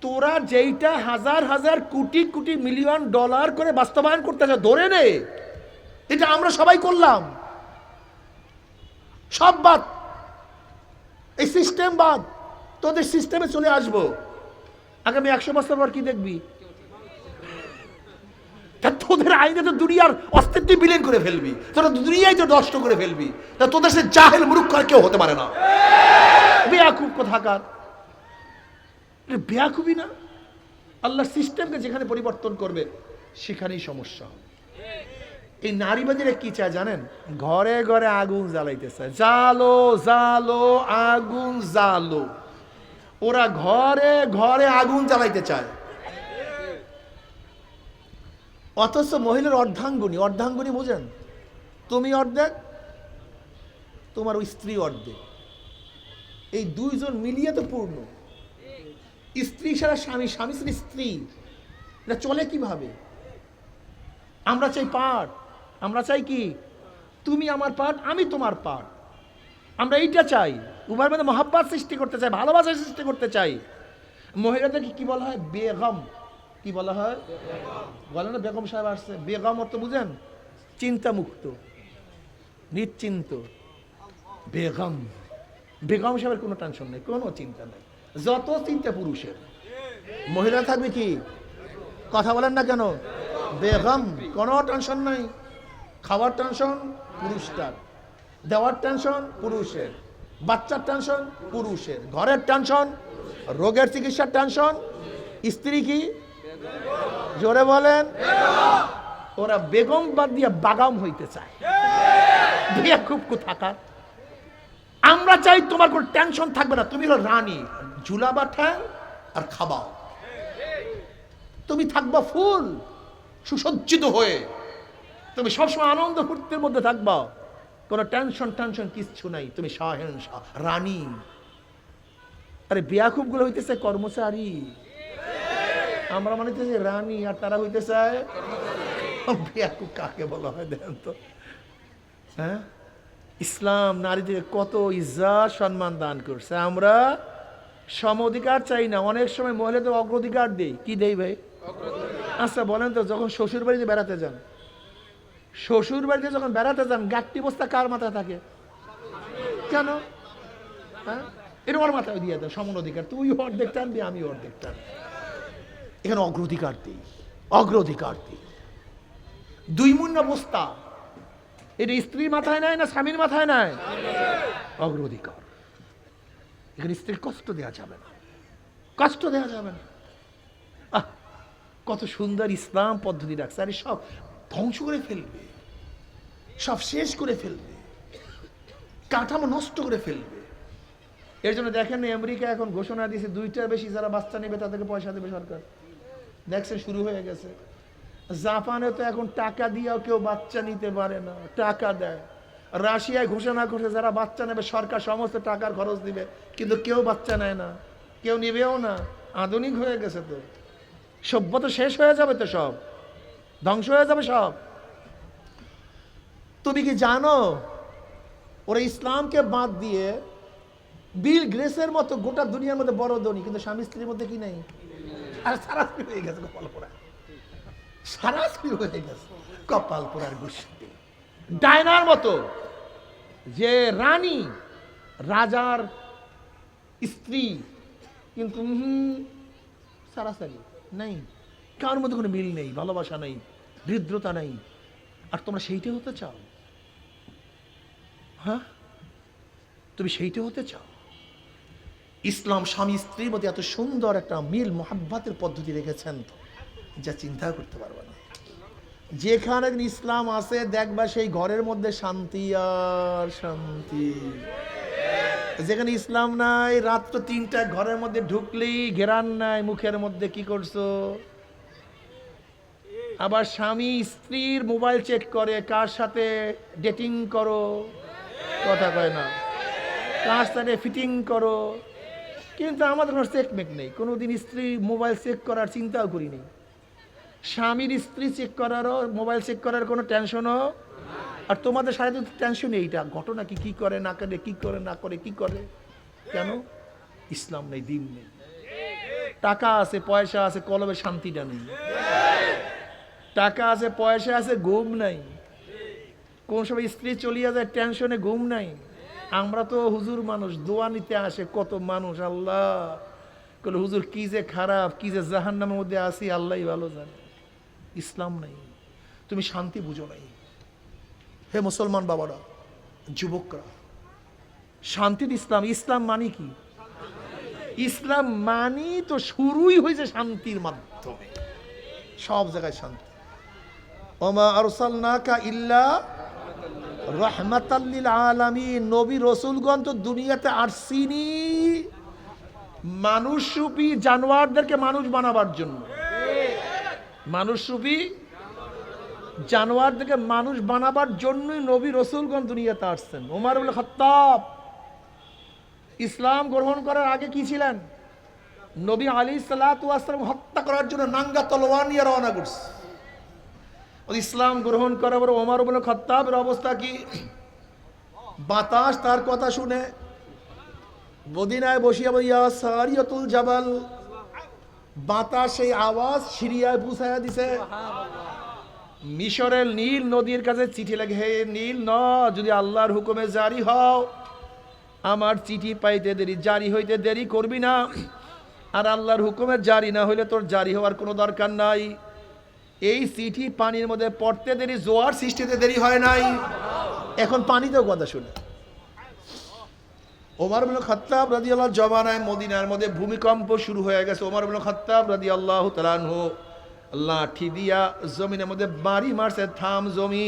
তোরা যেইটা হাজার হাজার কোটি কোটি মিলিয়ন ডলার করে বাস্তবায়ন করতেছে, ধরে নে। এটা আমরা সবাই করলাম। সব বাদ। এই সিস্টেম বাদ। তোদের সিস্টেমে চলে আসব। আগামী একশো বছর পর কি দেখবি? তোদের আইনে তো দুনিয়ার অস্তিত্ব বিলীন করে ফেলবি। তোরা দুনিয়ায় তো নষ্ট করে ফেলবি। তা তোদের সে জাহেল মূর্খ আর কেউ হতে পারে না। বেয়াকুব কোথাকার? এটা বেয়াকুবই না? আল্লাহ সিস্টেমকে যেখানে পরিবর্তন করবে, সেখানেই সমস্যা হবে। এই নারীবাদীরা কি চায় জানেন? ঘরে ঘরে আগুন জ্বালাইতেছে। জালো জালো আগুন জালো ওরা ঘরে ঘরে আগুন জ্বালাইতে চায়। অথচ মহিলার অর্ধাঙ্গুনি অর্ধাঙ্গুনি বোঝেন? তুমি অর্ধেক, তোমার ওই স্ত্রী অর্ধেক। এই দুইজন মিলিয়ে তো পূর্ণ। স্ত্রী ছাড়া স্বামী স্বামী ছাড়া স্ত্রী। এটা চলে কীভাবে? আমরা চাই পাঠ আমরা চাই কি? তুমি আমার পাঠ আমি তোমার পাঠ আমরা এইটা চাই। উভয়ের মধ্যে মহাব্বাত সৃষ্টি করতে চাই, ভালোবাসা সৃষ্টি করতে চাই। মহিলাদেরকে কি বলা হয়? বেগম। কি বলা হয়? বলে না বেগম সাহেব আসছে? বেগম অর্থ বুঝেন? চিন্তা মুক্ত নিশ্চিন্ত। বেগম। বেগম সাহেবের কোনো টেনশন নেই, কোনো চিন্তা নেই। যত চিন্তা পুরুষের। মহিলা থাকবে কি? কথা বলেন না কেন? বেগম, কোনো টেনশন নাই। খাওয়ার টেনশন পুরুষটার। দেওয়ার টেনশন পুরুষের। বাচ্চার টেনশন পুরুষের। ঘরের টেনশন রোগের চিকিৎসার টেনশন স্ত্রী কি? জোরে বলেন। ওরা বেগম বাদ দিয়ে বাগাম হইতে চায়। খুব থাকার আমরা চাই তোমার কোনো টেনশন থাকবে না। তুমি হলো রানী। ঝুলাবা ঠ্যাং আর খাবাও তুমি থাকবা ফুল, সুসজ্জিত হয়ে। তুমি সবসময় আনন্দ ফুর্তির মধ্যে থাকবা। কোনো টেনশন টেনশন কিচ্ছু নাই। তুমি শাহেন শাহ, রানী। আরে বিয়াকুবগুলো হইতেছে কর্মচারী। আমরা মনে হইতেছে রানী আর তারা হইতে চায় বিয়াকুব কাকে বলা হয় দেখেন তো। হ্যাঁ? ইসলাম নারীদের কত ইজ্জা সম্মান দান করছে। আমরা সম অধিকার চাই না। অনেক সময় মহিলাদের অগ্রাধিকার দেই। কি দেই ভাই? আচ্ছা বলেন তো, যখন শ্বশুর বাড়িতে বেড়াতে যান শ্বশুর বাড়িতে যখন বেড়াতে যান, গাট্টি বস্তা কার মাথায় থাকে? কেন? হ্যাঁ? এটা ওর মাথায় দিয়ে দেয় সমান অধিকার। তুই অর্ধেক টানবি আমি অর্ধেক টান। এখানে অগ্রাধিকার দিই অগ্রাধিকার দিই। দুই মুন্ন বস্তা, এটা স্ত্রীর মাথায় নাই না স্বামীর মাথায় নাই? অগ্রাধিকার। এখানে স্ত্রীর কষ্ট দেওয়া যাবে না। কষ্ট দেওয়া যাবে না। কত সুন্দর ইসলাম পদ্ধতি রাখছে। আরে সব ধ্বংস করে ফেলবে। সব শেষ করে ফেলবে। কাঠামো নষ্ট করে ফেলবে। এর জন্য দেখেন আমেরিকা এখন ঘোষণা দিয়েছে, দুইটার বেশি যারা বাচ্চা নেবে তাদেরকে পয়সা দেবে সরকার। দেখছেন, শুরু হয়ে গেছে। জাপানে তো এখন টাকা দিয়েও কেউ বাচ্চা নিতে পারে না, টাকা দেয়। রাশিয়ায় ঘোষণা করছে যারা বাচ্চা নেবে, সরকার সমস্ত টাকার খরচ দিবে। কিন্তু কেউ বাচ্চা নেয় না, কেউ নেবেও না। আধুনিক হয়ে গেছে তো। সভ্যতা শেষ হয়ে যাবে তো সব। ধ্বংস হয়ে যাবে সব। তুমি কি জানো, ওরা ইসলামকে বাদ দিয়ে বিল গ্রেসের মতো গোটা দুনিয়ার মধ্যে বড় ধনী, কিন্তু স্বামী স্ত্রীর মধ্যে কি নেই? আর সারা স্ত্রী হয়ে গেছে কপাল পোড়া সারা স্ত্রী হয়ে গেছে কপাল পোড়ার গোষ্ঠী। ডায়নার মতো। যে রানী, রাজার স্ত্রী, কিন্তু সারাসারি নাই। কার মধ্যে কোনো মিল নেই, ভালোবাসা নেই হৃদ্রতা নেই। আর তোমরা সেইটা হতে চাও? হ্যাঁ? তুমি সেইটা হতে চাও? ইসলাম স্বামী স্ত্রীর মধ্যে এত সুন্দর একটা মিল, মোহাব্বাতের পদ্ধতি রেখেছেন, যা চিন্তা করতে পারবে না। যেখানে ইসলাম আছে, দেখবা সেই ঘরের মধ্যে শান্তি আর শান্তি। যেখানে ইসলাম নাই, রাত্র তিনটা ঘরের মধ্যে ঢুকলেই ঘেরান নাই, মুখের মধ্যে কি করছ? আবার স্বামী স্ত্রীর মোবাইল চেক করে, কার সাথে ডেটিং করো? কথা কয় না। কার সাথে ফিটিং করো? কিন্তু আমাদের কোনো চেক মেক নেই। কোনোদিন স্ত্রী মোবাইল চেক করার চিন্তাও করিনি স্বামীর স্ত্রী চেক করারও মোবাইল চেক করার কোনো টেনশনও আর তোমাদের সারাদিন টেনশন এইটা। ঘটনা কি কি করে, না করে, কি করে, না করে, কি করে? কেন? ইসলাম নেই, দিন নেই। টাকা আছে, পয়সা আছে কলবে শান্তিটা নেই। টাকা আছে, পয়সা আছে, ঘুম নাই। কোন সময় স্ত্রী চলিয়া যায় টেনশনে ঘুম নাই। আমরা তো হুজুর মানুষ, দোয়া নিতে আসে, কত মানুষ, আল্লাহ। হুজুর, কি যে খারাপ, কি যে জাহান্নামের মধ্যে আসি আল্লাহ ভালো জানে। ইসলাম নাই। তুমি শান্তি বুঝো নাই। হে মুসলমান বাবারা, যুবকরা, শান্তির ইসলাম ইসলাম মানে কি? ইসলাম মানি তো শুরুই হয়েছে শান্তির মাধ্যমে। সব জায়গায় শান্তি। ওমা আরসালনাকা ইল্লা রহমাতাল্লিল আলামিন। নবী, রসুলগণ তো দুনিয়াতে আসছিনি মানুষরূপী জানোয়ারদেরকে মানুষ বানাবার জন্য। মানুষরূপী জানোয়ারদেরকে মানুষ বানাবার জন্যই নবী রসুলগণ দুনিয়াতে আসছেন। ওমর বলে খত্তাব, ইসলাম গ্রহণ করার আগে কি ছিলেন? নবী আলী সালাতাম হত্যা করার জন্য নাঙ্গা তলোয়ার নিয়ে রওনা করছে। ইসলাম গ্রহণ করার পর ওমর বলে খত্তাবের অবস্থা কি? বাতাস তার কথা শুনে মদিনায় বসিয়া বইয়া সারিয়তুল জাবাল বাতাস সেই আওয়াজ সিরিয়ায় পুষাইয়া দিছে। মিশরের নীল নদীর কাছে চিঠি লাগে হে নীল ন, যদি আল্লাহর হুকুমে জারি হও, আমার চিঠি পাইতে দেরি, জারি হইতে দেরি করবি না। আর আল্লাহর হুকুমে জারি না হইলে তোর জারি হওয়ার কোনো দরকার নাই। এই চিঠি পানির মধ্যে পড়তে দেরি, জোয়ার সৃষ্টিতে দেরি হয় নাই। এখন পানিতেও কথা শুনে। ওমর বিন খত্তাব রাজি আল্লাহ জমানায় মদিনার মধ্যে ভূমিকম্প শুরু হয়ে গেছে। ওমর বিন খত্তাব রাজি আল্লাহ তালানহ লাঠি দিয়া জমিনের মধ্যে বাড়ি মারছে, থাম জমি